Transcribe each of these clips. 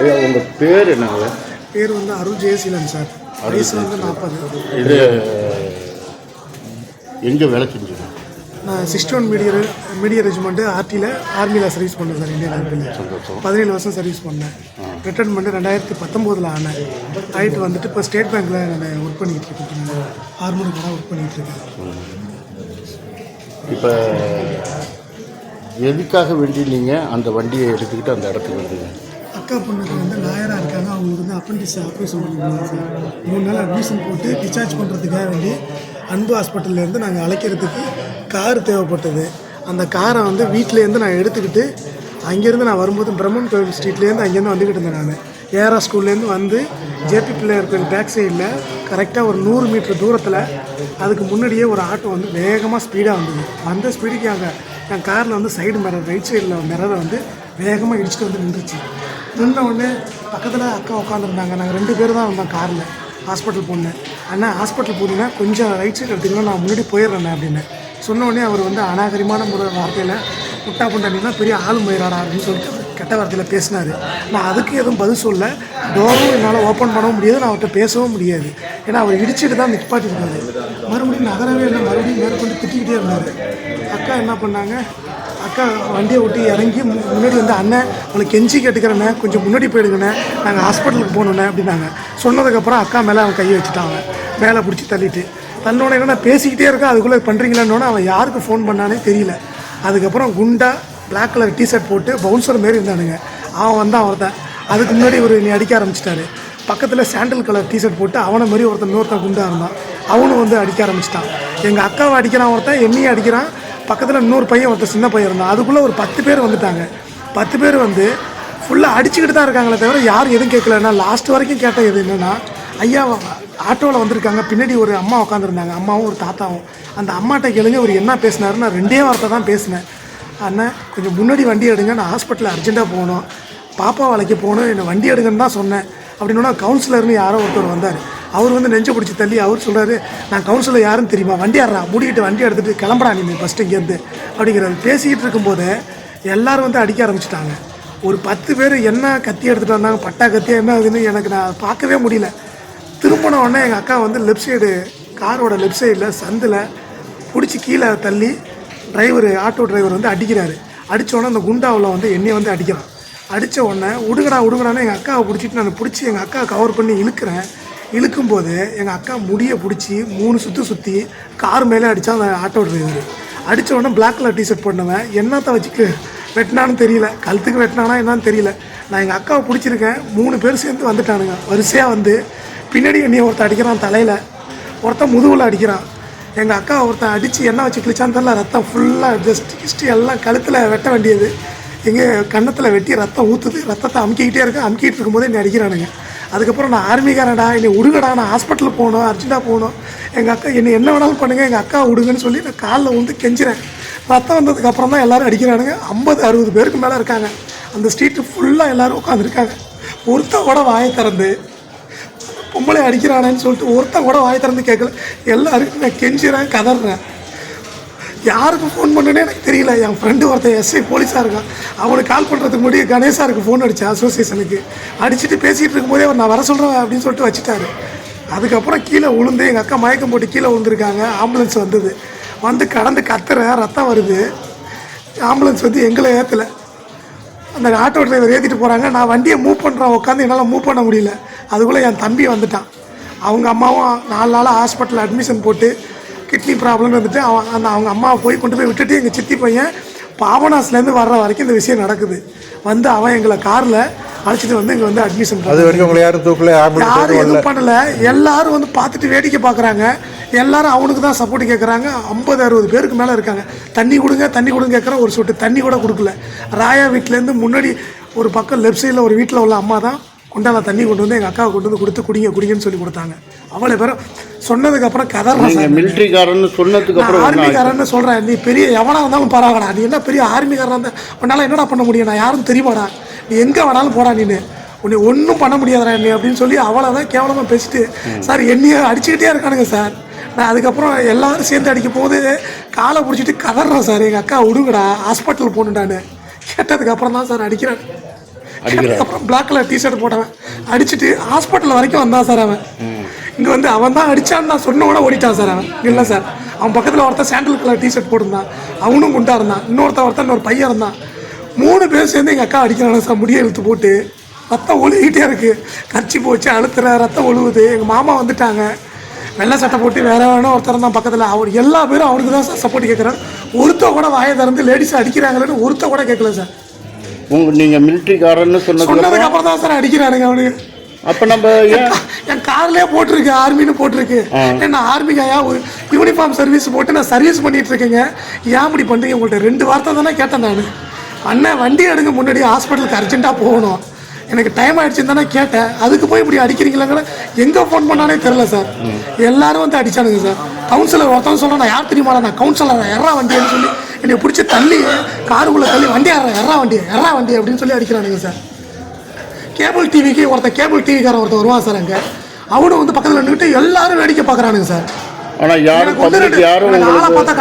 ஐயா உங்கள் பேர் என்னங்க? பேர் வந்து அருள் ஜெயசீலன் சார். வயசு வந்து நாற்பது. இது எங்கே வேலை செஞ்சீங்க? நான் sixty one medium medium regiment ஆர்டியில் ஆர்மியில் சர்வீஸ் பண்ணேன் சார் இந்தியன் ஆர்மியில் பதினேழு வருஷம் சர்வீஸ் பண்ணேன். ரிட்டர்ன் பண்ணி ரெண்டாயிரத்தி பத்தொம்போதில் ஆனேன். ஆகிட்டு வந்துட்டு இப்போ ஸ்டேட் பேங்க்கில் நான் ஒர்க் பண்ணிக்கிட்டு இருக்கேன். ஆர்மூர் கூட ஒர்க் பண்ணிக்கிட்டு இருக்கேன். இப்போ எதுக்காக வேண்டி நீங்கள் அந்த வண்டியை எடுத்துக்கிட்டு அந்த இடத்துக்கு வந்தீங்க? அக்கா பொண்ணுக்கு வந்து லாயராக இருக்காங்க. அவங்களுக்கு வந்து அப்பண்டிஸ் ஆப்ரேஷன் பண்ணியிருந்தாங்க சார். மூணு நாள் அட்மிஷன் போட்டு டிஸ்சார்ஜ் பண்ணுறதுக்காக வேண்டி அன்பு ஹாஸ்பிட்டல்லேருந்து நாங்கள் அழைக்கிறதுக்கு கார் தேவைப்பட்டது. அந்த காரை வந்து வீட்டிலேருந்து நான் எடுத்துக்கிட்டு அங்கேருந்து நான் வரும்போது பிரம்மன் கோவில் ஸ்ட்ரீட்லேருந்து அங்கேருந்து வந்துக்கிட்டு இருந்தேன் நான். ஏஆர்ஆ ஸ்கூல்லேருந்து வந்து ஜேபி பிள்ளையார் கோயில் பேக் சைடில் கரெக்டாக ஒரு நூறு மீட்டர் தூரத்தில் அதுக்கு முன்னாடியே ஒரு ஆட்டோ வந்து வேகமாக ஸ்பீடாக வந்தது. அந்த ஸ்பீடுக்கு அங்கே என் காரில் வந்து சைடு மிரர் ரைட் சைடில் மிரரை வந்து வேகமாக இடிச்சுட்டு வந்து நின்றுச்சு. நின்ற உடனே பக்கத்தில் அக்கா உட்காந்துருந்தாங்க நாங்கள் ரெண்டு பேர் தான் வந்தோம் காரில். ஹாஸ்பிட்டல் போனேன் அண்ணா ஹாஸ்பிட்டல் போனீங்கன்னா கொஞ்சம் ரைட் சைடு எடுத்துக்கலாம் நான் முன்னாடி போயிடுறேன் அப்படின்னு. சொன்ன உடனே அவர் வந்து அநாகரிமான முறை வார்த்தையில் முட்டா புண்டாண்டினா பெரிய ஆள் முயறாடா அப்படின்னு சொல்லிட்டு கெட்ட வார்த்தையில் பேசினார். நான் அதுக்கு எதுவும் பதில் சொல்ல டோரும் என்னால் ஓப்பன் பண்ணவும் முடியாது. நான் அவர்கிட்ட பேசவும் முடியாது. ஏன்னா அவர் இடிச்சிட்டு தான் நிற்பாட்டிருந்தாரு மறுபடியும் நகரவே இல்லை. மறுபடியும் மேற்கொண்டு திட்டிக்கிட்டே இருந்தார். அக்கா என்ன பண்ணாங்க? அக்கா வண்டியை விட்டு இறங்கி முன்னாடி வந்து அண்ணன் உங்களை கெஞ்சி கேட்டுக்கிறேண்ணே கொஞ்சம் முன்னாடி போயிடுங்கண்ணே நாங்கள் ஹாஸ்பிட்டலுக்கு போகணுண்ணே அப்படின்னாங்க. சொன்னதுக்கப்புறம் அக்கா மேலே அவன் கையை வச்சுட்டாங்க மேலே பிடிச்சி தள்ளிட்டு. தன்னோட என்ன பேசிக்கிட்டே இருக்கா அதுக்குள்ளே பண்ணுறீங்களான்னு அவன் யாருக்கு ஃபோன் பண்ணானே தெரியல. அதுக்கப்புறம் குண்டா பிளாக் கலர் டிஷர்ட் போட்டு பவுன்சர் மாரி இருந்தானுங்க. அவன் வந்தான் ஒருத்தன் அதுக்கு முன்னாடி ஒரு நீ அடிக்க ஆரம்பிச்சிட்டாரு. பக்கத்தில் சாண்டல் கலர் டிஷர்ட் போட்டு அவனை மாதிரி ஒருத்தன் இன்னொருத்தன் குண்டா இருந்தான். அவனும் வந்து அடிக்க ஆரம்பிச்சிட்டான். எங்கள் அக்காவை அடிக்கிறான் ஒருத்தன் என்னையும் அடிக்கிறான். பக்கத்தில் இன்னொரு பையன் ஒருத்தர் சின்ன பையன் இருந்தான். அதுக்குள்ளே ஒரு பத்து பேர் வந்துட்டாங்க. பத்து பேர் வந்து ஃபுல்லாக அடிச்சுக்கிட்டு தான் இருக்காங்களே தவிர யாரும் எதுவும் கேட்கலன்னா லாஸ்ட் வரைக்கும் கேட்ட இது என்னென்னா ஐயா ஆட்டோவில் வந்திருக்காங்க. பின்னாடி ஒரு அம்மா உட்காந்துருந்தாங்க அம்மாவும் ஒரு தாத்தாவும். அந்த அம்மாட்ட கேளுங்க அவர் என்ன பேசினாரு நான் ரெண்டே வார்த்தை தான் பேசினேன். அண்ணன் கொஞ்சம் முன்னாடி வண்டி எடுங்க நான் ஹாஸ்பிட்டலில் அர்ஜென்ட்டாக போகணும். பாப்பா வேலைக்கு போகணும் என்னை வண்டி எடுங்கன்னு தான் சொன்னேன். அப்படின்னா கவுன்சிலர்னு யாரோ ஒருத்தர் வந்தார். அவர் வந்து நெஞ்சு பிடிச்சி தள்ளி அவர் சொல்கிறாரு நான் கவுன்சிலர் யாருன்னு தெரியுமா? வண்டி ஆடுறா முடிக்கிட்டு வண்டி எடுத்துகிட்டு கிளம்புறா நீ ஃபஸ்ட்டு இங்கேருந்து. அப்படிங்கிறாரு பேசிக்கிட்டு இருக்கும்போது எல்லோரும் வந்து அடிக்க ஆரம்பிச்சிட்டாங்க. ஒரு பத்து பேர் என்ன கத்தி எடுத்துகிட்டு வந்தாங்க பட்டா கத்தியாக என்ன ஆகுதுன்னு எனக்கு நான் பார்க்கவே முடியல. திரும்பின உடனே எங்கள் அக்கா வந்து லெஃப்ட் சைடு காரோட லெஃப்ட் சைடில் சந்தில் பிடிச்சி கீழே தள்ளி டிரைவர் ஆட்டோ டிரைவர் வந்து அடிக்கிறாரு. அடித்தோடனே அந்த குண்டாவில் வந்து என்னையை வந்து அடிக்கிறான். அடித்த உடனே உடுங்கடா உடுங்கடான்னு எங்கள் அக்காவை பிடிச்சிட்டு நான் பிடிச்சி எங்கள் அக்காவை கவர் பண்ணி இழுக்கிறேன். இழுக்கும்போது எங்கள் அக்கா முடியை பிடிச்சி மூணு சுற்றி சுற்றி கார் மேலே அடித்தா அந்த ஆட்டோ டிரைவர். அடித்த உடனே பிளாக் கலர் டிஷர்ட் பண்ணுவேன் என்னத்தை வச்சுக்கு? வெட்டினான்னு தெரியல. கழுத்துக்கு வெட்டினானா என்னன்னு தெரியல. நான் எங்கள் அக்காவை பிடிச்சிருக்கேன். மூணு பேர் சேர்ந்து வந்துட்டானுங்க. வரிசையாக வந்து பின்னாடி என்னையை ஒருத்தன் அடிக்கிறான் தலையில். ஒருத்தன் முதுகில் அடிக்கிறான். எங்கள் அக்கா ஒருத்தன் அடித்து என்ன வச்சு கிழிச்சான்னு தெரில ரத்தம் ஃபுல்லாக ஜஸ்ட் கிஸ்ட் எல்லாம் கழுத்தில் வெட்ட வேண்டியது. எங்கள் கன்னத்தில் வெட்டி ரத்தம் ஊற்றுது ரத்தத்தை அமுக்கிக்கிட்டே இருக்கு. அமுக்கிட்டு இருக்கும்போது என்னை அடிக்கிறானுங்க. அதுக்கப்புறம் நான் ஆர்மிக்காரடா என்னை விடுங்கடா நான் ஹாஸ்பிட்டலுக்கு போகணும் அர்ஜென்ட்டாக போகணும். எங்கள் அக்கா என்னை என்ன வேணாலும் பண்ணுங்கள் எங்கள் அக்கா விடுங்கன்னு சொல்லி நான் காலில் வந்து கெஞ்சுறேன். ரத்தம் வந்ததுக்கப்புறம் தான் எல்லோரும் அடிக்கிறானுங்க. ஐம்பது அறுபது பேருக்கு மேலே இருக்காங்க. அந்த ஸ்ட்ரீட்டு ஃபுல்லாக எல்லோரும் உட்காந்துருக்காங்க ஒருத்தன் கூட வாயை திறந்து பொம்பளை அடிக்கிறானேன்னு சொல்லிட்டு ஒருத்தன் கூட வாய் திறந்து கேட்கல. எல்லாருக்கும் நான் கெஞ்சுறேன் கதறேன். யாருக்கு ஃபோன் பண்ணனே எனக்கு தெரியல. என் ஃப்ரெண்டு ஒருத்தன் எஸ்ஐ போலீஸாக இருக்கான். அவனுக்கு கால் பண்ணுறதுக்கு முன்னாடி கணேசாருக்கு ஃபோன் அடித்தேன் அசோசியேஷனுக்கு அடிச்சுட்டு பேசிகிட்டு இருக்கும்போதே அவர் நான் வர சொல்கிறேன் அப்படின்னு சொல்லிட்டு வச்சுட்டாரு. அதுக்கப்புறம் கீழே விழுந்து எங்கள் அக்கா மயக்கம் போட்டு கீழே விழுந்துருக்காங்க ஆம்புலன்ஸ் வந்தது. வந்து கடந்து கத்துற ரத்தம் வருது. ஆம்புலன்ஸ் வந்து எங்களை ஏற்றலை அந்த ஆட்டோ டிரைவர் ஏற்றிட்டு போகிறாங்க நான் வண்டியை மூவ் பண்ணுறேன் உட்காந்து என்னால் மூவ் பண்ண முடியல. அதுக்குள்ளே என் தம்பி வந்துட்டான். அவங்க அம்மாவும் நாலு நாளாக ஹாஸ்பிட்டலில் அட்மிஷன் போட்டு கிட்னி ப்ராப்ளம் வந்துட்டு அவன் அந்த அவங்க அம்மாவை போய் கொண்டு போய் விட்டுட்டு எங்கள் சித்தி பையன் பாபநாஸ்லேருந்து வர்ற வரைக்கும் இந்த விஷயம் நடக்குது. வந்து அவன் எங்களை காரில் அழைச்சிட்டு வந்து இங்கே வந்து அட்மிஷன் அது வரைக்கும் உங்களை யாரும் தூக்கல யாரும் எதுவும் பண்ணல. எல்லாரும் வந்து பார்த்துட்டு வேடிக்கை பார்க்குறாங்க. எல்லாரும் அவனுக்கு தான் சப்போர்ட் கேட்குறாங்க ஐம்பது அறுபது பேருக்கு மேலே இருக்காங்க. தண்ணி கொடுங்க தண்ணி கொடுங்க கேட்குற ஒரு சொட்டு தண்ணி கூட கொடுக்கல. ராயா வீட்டிலேருந்து முன்னாடி ஒரு பக்கம் லெஃப்ட் சைடில் ஒரு வீட்டில் உள்ள அம்மா தான் குண்டால தண்ணி கொண்டு வந்து எங்கள் அக்காவை கொண்டு வந்து கொடுத்து குடிங்க குடிங்கன்னு சொல்லி கொடுத்தாங்க. அவ்வளோ பேரும் சொன்னதுக்கப்புறம் கதறான் மிலிட்ரிக்காரன்னு சொன்னதுக்கு அப்புறம்? ஆர்மிக்காரன்னு சொல்கிறேன் நீ பெரிய எவனா இருந்தாலும் பரவாயில்லடா. நீ என்ன பெரிய ஆர்மிக்காரன் இருந்தா உன்னால் என்னடா பண்ண முடியும்? நான் யாரும் தெரியுமாடா? நீ எங்கே வேணாலும் போடா நீனு. உன்னை ஒன்றும் பண்ண முடியாதுடா நீ அப்படின்னு சொல்லி அவ்வளோதான் கேவலமாக பேசிட்டு சார் என்னைய அடிச்சுக்கிட்டே இருக்கானுங்க சார். நான் அதுக்கப்புறம் எல்லாரும் சேர்ந்து அடிக்கும் போது காலை பிடிச்சிட்டு கதறேன் சார். எங்கள் அக்கா விடுங்கடா ஹாஸ்பிட்டல் போகணுண்டான்னு கேட்டதுக்கு அப்புறம் தான் சார் அடிக்கிறேன் அடிக்கிறான். அப்புறம் பிளாக் கலர் டிஷர்ட் போட்டவன் அடிச்சுட்டு ஹாஸ்பிட்டல் வரைக்கும் வந்தான் சார் அவன். இங்கே வந்து அவன் தான் அடித்தான்னு நான் சொன்ன உடனே ஓடிட்டான் சார் அவன். இல்லை சார் அவன் பக்கத்தில் ஒருத்தன் சாண்டில் கலர் டிஷர்ட் போட்டிருந்தான். அவனும் குண்டா இருந்தான். இன்னொருத்தன் ஒருத்தன் இன்னொரு பையன் இருந்தான். மூணு பேர் சேர்ந்து எங்கள் அக்கா அடிக்கிறாங்க சார். முடிய இழுத்து போட்டு. ரத்தம் ஒழுகிட்டே இருக்கு. கச்சி போச்சு அழுத்துற ரத்தம் ஒழுகுது. எங்கள் மாமா வந்துட்டாங்க. வெள்ளை சட்டை போட்டு வேற வேணும் ஒருத்தர் தான் பக்கத்தில். அவர் எல்லா பேரும் அவனுக்கு தான் சார் சப்போர்ட் கேட்குறாரு ஒருத்த கூட வாயை திறந்து லேடிஸ் அடிக்கிறாங்களேன்னு ஒருத்த கூட கேட்கல சார். உங்க நீங்கள் மிலிட்ரிக்காரன்னு சொன்னதுக்கு சொன்னதுக்கு அப்புறம் தான் சார் அடிக்கிறானுங்க அவனுக்கு அப்போ நம்ம ஏன் என் கார்லயே போட்டிருக்கு ஆர்மின்னு போட்டிருக்கு. என்ன ஆர்மிக்காயா யூனிஃபார்ம் சர்வீஸ் போட்டு நான் சர்வீஸ் பண்ணிட்டு இருக்கேங்க. ஏன் இப்படி பண்றீங்க? உங்கள்கிட்ட ரெண்டு வார்த்தை தானே கேட்டேன் நான். அண்ணன் வண்டி எடுங்க முன்னாடி ஹாஸ்பிட்டலுக்கு அர்ஜென்ட்டாக போகணும். எனக்கு டைம் ஆயிடுச்சுன்னு தானே கேட்டேன். அதுக்கு போய் இப்படி அடிக்கிறீங்களாங்கிற எங்கே ஃபோன் பண்ணானே தெரில சார். எல்லாரும் வந்து அடிச்சானுங்க சார். கவுன்சிலர் ஒருத்தவங்க சொல்ல நான் யார் தெரியுமா நான் கவுன்சிலர் எறா வண்டின்னு சொல்லி என்னை பிடிச்சி தள்ளி காருக்குள்ளே தள்ளி வண்டி ஏறா எறா வண்டி எறா வண்டி அப்படின்னு சொல்லி அடிக்கிறானுங்க சார். கேபிள் டிவிக்கு ஒருத்தன் கேபிள் டிவிக்காரன் ஒருத்தன் வருவான் சார் அங்கே. அவனும் வந்து பக்கத்தில் நின்றுட்டு எல்லாரும் வேடிக்கை பார்க்குறானுங்க சார். ஆனால் யாரும் பப்ளிக் யாரும் ஆளை பார்த்தா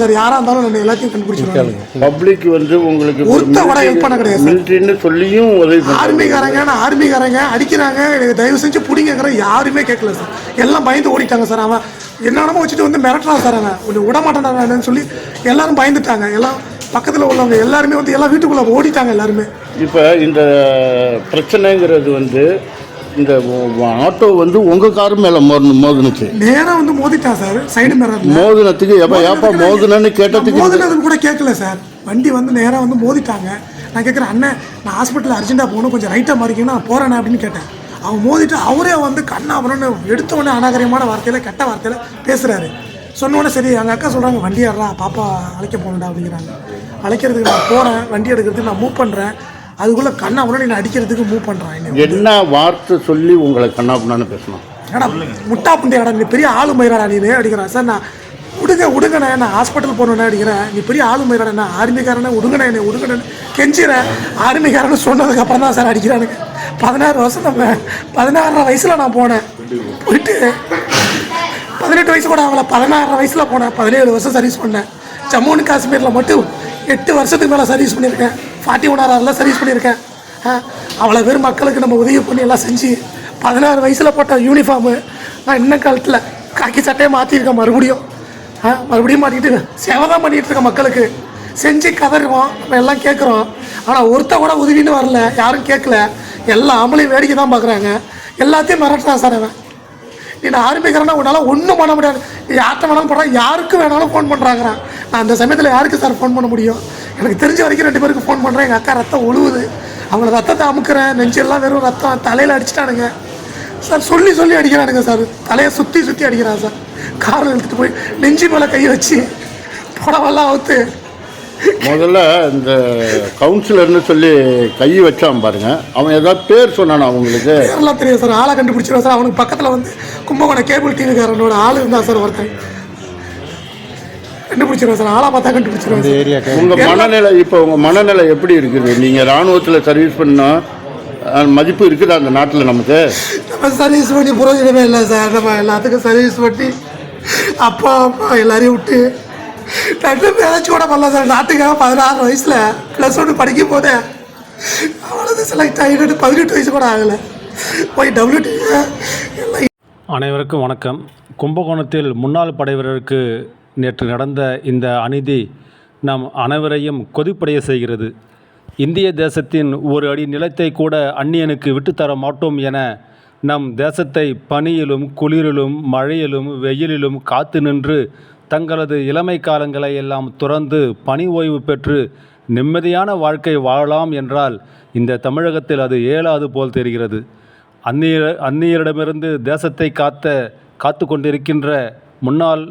சார். யாராக இருந்தாலும் நான் எல்லாத்தையும் கண்டுபிடிச்சிருவாங்க பப்ளிக் வந்து உங்களுக்கு ஒருத்த help பண்ண கிடையாது. மிலிட்ரின்னு சொல்லியும் உதவி ஆர்மிக்காரங்க நான் ஆர்மிக்காரங்க அடிக்கிறாங்க. எனக்கு தயவு செஞ்சு பிடிங்கிற யாருமே கேட்கல சார். எல்லாம் பயந்து ஓடிட்டாங்க சார். அவன் என்னென்னமோ வச்சுட்டு வந்து மிரட்டுறான் சார் அவன். உன்னை விட மாட்டேன் சொல்லி எல்லாரும் பயந்துட்டாங்க. எல்லாம் பக்கத்தில் உள்ளவங்க எல்லாருமே வந்து எல்லாம் வீட்டுக்குள்ளே ஓடிட்டாங்க எல்லாருமே. இப்போ இந்த பிரச்சனைங்கிறது வந்து இந்த ஆட்டோ வந்து உங்கள் கார் மேலே மோது மோதுனுச்சு. நேரா வந்து மோதிட்டான் சார். சைடு மிரர்ல மோதுனத்துக்கு எப்போ ஏப்பா மோதுனன்னு கேட்டதுக்கு மோதினதுக்கு கூட கேட்கல சார். வண்டி வந்து நேராக வந்து மோதிட்டாங்க. நான் கேட்குறேன் அண்ணன் நான் ஹாஸ்பிட்டல் அர்ஜென்ட்டாக போகணும். கொஞ்சம் ரைட்டாக மாறிக்கணும் நான் போகிறேன் அப்படின்னு கேட்டேன். அவன் மோதிட்டு அவரே வந்து கண்ணாபுரன்னு எடுத்த உடனே அநாகரிகமான வார்த்தையில் கெட்ட வார்த்தையில் பேசுகிறாரு சொன்ன உடனே சரி எங்கள் அக்கா சொல்கிறாங்க வண்டி ஏறா பாப்பா அழைக்க போகணுடா அப்படிங்கிறாங்க. அழைக்கிறதுக்கு நான் போகிறேன் வண்டி எடுக்கிறதுக்கு நான் மூவ் பண்ணுறேன் அதுக்குள்ளே கண்ணாபுரம் என்னை அடிக்கிறதுக்கு மூவ் பண்ணுறான் என்ன வார்த்தை சொல்லி உங்களை கண்ணாப்புனான்னு பேசணும்? ஏடா முட்டா புண்டையாடா நீ பெரிய ஆளு மயிராடா நீ அடிக்கிறான் சார் நான் விடுங்க விடுங்கண்ணே நான் ஹாஸ்பிட்டல் போகணுன்னு அடிக்கிறேன். நீ பெரிய ஆளு மயிராடா நான் ஆர்மிக்காரனே விடுங்கண்ணே என்னை விடுங்கண்ணே கெஞ்சிறேன். ஆர்மிக்காரன்னு சொன்னதுக்கு அப்புறம் தான் சார் அடிக்கிறானுங்க. பதினாறு வருஷம் நம்ம பதினாறரை வயசில் நான் போனேன். போயிட்டு பதினெட்டு வயசு கூட ஆகல. பதினாறரை வயசில் போனேன். பதினேழு வருஷம் சர்வீஸ் பண்ணேன். ஜம்மு அண்ட் காஷ்மீரில் மட்டும் எட்டு வருஷத்துக்கு மேலே சர்வீஸ் பண்ணியிருக்கேன். ஃபார்ட்டி ஒன் ஆர்ஆரில் சர்வீஸ் பண்ணியிருக்கேன் அவ்வளோ பேர் மக்களுக்கு நம்ம உதவி பண்ணி எல்லாம் செஞ்சு பதினாறு வயசில் போட்ட யூனிஃபார்மு நான் இன்னும் காலத்தில் காக்கி சட்டையை மாற்றிருக்கேன் மறுபடியும். மறுபடியும் மாட்டிக்கிட்டு சேவை தான் பண்ணிகிட்டு இருக்கேன் மக்களுக்கு. செஞ்சு கதறுவோம். நம்ம எல்லாம் கேட்குறோம் ஆனால் ஒருத்த கூட உதவின்னு வரல. யாரும் கேட்கல எல்லா ஆம்பளையும் வேடிக்கை தான் பார்க்குறாங்க. எல்லாத்தையும் மிரட்டுறான் சார் அவன். நீ நான் ஆரம்பிக்கிறேன்னா உன்னால் ஒன்றும் பண்ண முடியாது. யார்கிட்ட வேணாலும் போடுறா யாருக்கு வேணாலும் ஃபோன் பண்ணுறாங்கிறான் நான் அந்த சமயத்தில் யாருக்கு சார் ஃபோன் பண்ண முடியும்? எனக்கு தெரிஞ்ச வரைக்கும் ரெண்டு பேருக்கு ஃபோன் பண்ணுறேன் எங்கள் அக்கா ரத்தம் ஒழுகுது அவங்கள ரத்தத்தை அமுக்கிறேன். நெஞ்செல்லாம் வெறும் ரத்தம். தலையில் அடிச்சிட்டானுங்க. சார் சொல்லி சொல்லி அடிக்கிறானுங்க சார். தலையை சுற்றி சுற்றி அடிக்கிறான் சார். காரில் எடுத்துகிட்டு போய் நெஞ்சு மேலே கை வச்சு புடவெல்லாம் அவுத்து முதல்ல இந்த கவுன்சிலர்னு சொல்லி கை வச்சான் பாருங்க. அவன் ஏதாவது பேர் சொன்னானா உங்களுக்கு? பேரெல்லாம் தெரியும் சார். ஆளை கண்டுபிடிச்சிருவோம் சார். அவனுக்கு பக்கத்தில் வந்து கும்பகோணம் கேபிள் டிவிக்காரனோட ஆள் இருந்தா சார் ஒருத்தன். கண்டுபிடிச்சிருவோம் சார். ஆளை பார்த்தா கண்டுபிடிச்சிருவோம் சார். உங்க மனநிலை இப்போ உங்க மனநிலை எப்படி இருக்குது? நீங்க ராணுவத்தில் சர்வீஸ் பண்ணா அஹ், மதிப்பு இருக்குதா அந்த நாட்டில் நமக்கு? நம்ம சர்வீஸ் பண்ணி புரோஜனமே இல்லை சார். நம்ம எல்லாத்துக்கும் சர்வீஸ் பண்ணி அப்பா அம்மா எல்லாரையும் விட்டு ரெண்டு பேராச்சும் கூட பண்ணல சார். நாட்டுக்காக பதினாறு வயசில் ப்ளஸ் ஒன்று படிக்கும் போதே அவ்வளோது செலக்ட் ஆகிட்டு பதினெட்டு வயசு கூட ஆகலை. போய் டபிள்யூடி அனைவருக்கும் வணக்கம். கும்பகோணத்தில் முன்னாள் படைவீரருக்கு நேற்று நடந்த இந்த அநீதி நம் அனைவரையும் கொதிப்படைய செய்கிறது. இந்திய தேசத்தின் ஒரு அடி நிலத்தை கூட அந்நியனுக்கு விட்டுத்தர மாட்டோம் என நம் தேசத்தை பனியிலும் குளிரிலும் மழையிலும் வெயிலிலும் காத்து நின்று தங்களது இளமை காலங்களை எல்லாம் துறந்து பணி ஓய்வு பெற்று நிம்மதியான வாழ்க்கை வாழலாம் என்றால் இந்த தமிழகத்தில் அது இயலாது போல் தெரிகிறது. அந்நிய அந்நியரிடமிருந்து தேசத்தை காத்த காத்து கொண்டிருக்கின்ற முன்னாள்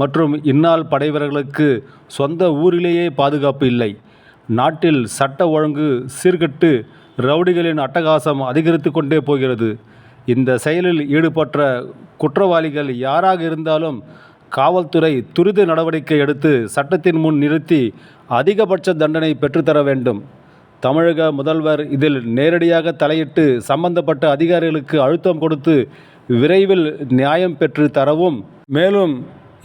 மற்றும் இந்நாள் படைவர்களுக்கு சொந்த ஊரிலேயே பாதுகாப்பு இல்லை. நாட்டில் சட்ட ஒழுங்கு சீர்கெட்டு ரவுடிகளின் அட்டகாசம் அதிகரித்து கொண்டே போகிறது. இந்த செயலில் ஈடுபட்ட குற்றவாளிகள் யாராக இருந்தாலும் காவல்துறை துரித நடவடிக்கை எடுத்து சட்டத்தின் முன் நிறுத்தி அதிகபட்ச தண்டனை பெற்றுத்தர வேண்டும். தமிழக முதல்வர் இதில் நேரடியாக தலையிட்டு சம்பந்தப்பட்ட அதிகாரிகளுக்கு அழுத்தம் கொடுத்து விரைவில் நியாயம் பெற்று தரவும். மேலும்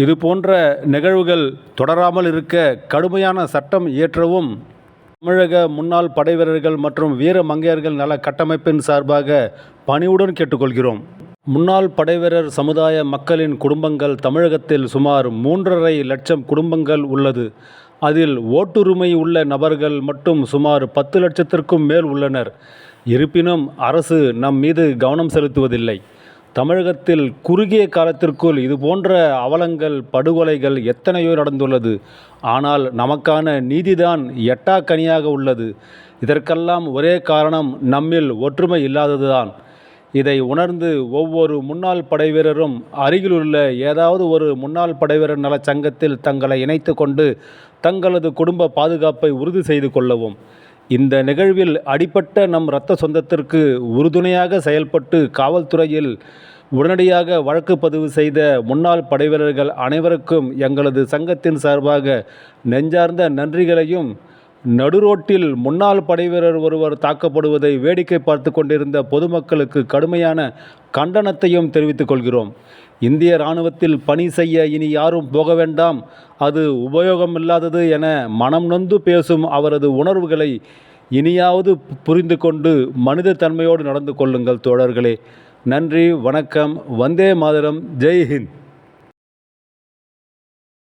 இது போன்ற நிகழ்வுகள் தொடராமல் இருக்க கடுமையான சட்டம் இயற்றவும். தமிழக முன்னாள் படைவீரர்கள் மற்றும் வீர மங்கையர்கள் நல கட்டமைப்பின் சார்பாக பணிவுடன் கேட்டுக்கொள்கிறோம். முன்னாள் படைவீரர் சமுதாய மக்களின் குடும்பங்கள் தமிழகத்தில் சுமார் மூன்றரை லட்சம் குடும்பங்கள் உள்ளது. அதில் ஓட்டுரிமை உள்ள நபர்கள் மட்டும் சுமார் பத்து லட்சத்திற்கும் மேல் உள்ளனர். இருப்பினும் அரசு நம் மீது கவனம் செலுத்துவதில்லை. தமிழகத்தில் குறுகிய காலத்திற்குள் இது போன்ற அவலங்கள் படுகொலைகள் எத்தனையோ நடந்துள்ளது. ஆனால் நமக்கான நீதிதான் எட்டாக்கனியாக உள்ளது. இதற்கெல்லாம் ஒரே காரணம் நம்மில் ஒற்றுமை இல்லாததுதான். இதை உணர்ந்து ஒவ்வொரு முன்னாள் படைவீரரும் அருகிலுள்ள ஏதாவது ஒரு முன்னாள் படைவீரர் நல சங்கத்தில் தங்களை இணைத்து கொண்டு தங்களது குடும்ப பாதுகாப்பை உறுதி செய்து கொள்ளவும். இந்த நிகழ்வில் அடிப்பட்ட நம் இரத்த சொந்தத்திற்கு உறுதுணையாக செயல்பட்டு காவல்துறையில் உடனடியாக வழக்கு பதிவு செய்த முன்னாள் படைவீரர்கள் அனைவருக்கும் எங்களது சங்கத்தின் சார்பாக நெஞ்சார்ந்த நன்றிகளையும் நடுரோட்டில் முன்னாள் படைவீரர் ஒருவர் தாக்கப்படுவதை வேடிக்கை பார்த்து கொண்டிருந்த பொதுமக்களுக்கு கடுமையான கண்டனத்தையும் தெரிவித்துக் கொள்கிறோம். இந்திய இராணுவத்தில் பணி செய்ய இனி யாரும் போக வேண்டாம். அது உபயோகமில்லாதது என மனம் நொந்து பேசும் அவரது உணர்வுகளை இனியாவது புரிந்து கொண்டு மனித தன்மையோடு நடந்து கொள்ளுங்கள் தோழர்களே. நன்றி வணக்கம் வந்தே மாதரம் ஜெய் ஹிந்த்.